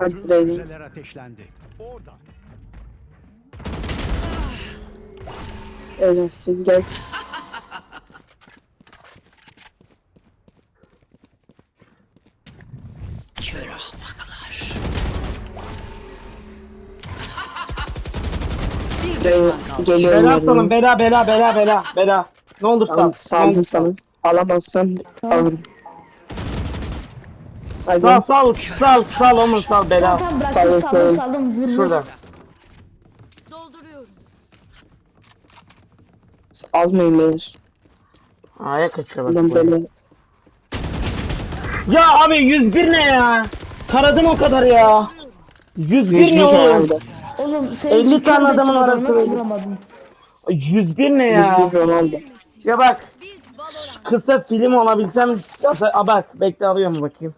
Hadi Tüm Reyna. füzeler ateşlendi. Orada. Ölersin gel. Kör ahmaklar. Bir Reyna düşman kaldı. geliyorum. Bela atalım bela bela bela bela bela. Ne olur sal. Tamam ne saldım sal. sana. Alamazsan alırım. Hadi Sal sal sal sal Omun sal bela. Tamam bıraktım saldım vur. Şurada. Dolduruyorum. almayın beyler. Aya kaçıyor bak. Bu. böyle Ya abi 101 ne ya? Taradım o kadar ya. 101 yüz ne bir oğlum? Ronaldo. Oğlum senin 50 için tane adamın arasında Nasıl öldü. vuramadın? 101 ne ya? bir Ronaldo. Ya bak Biz Valorant. kısa film olabilsem Aa, bak bekle arıyorum bakayım.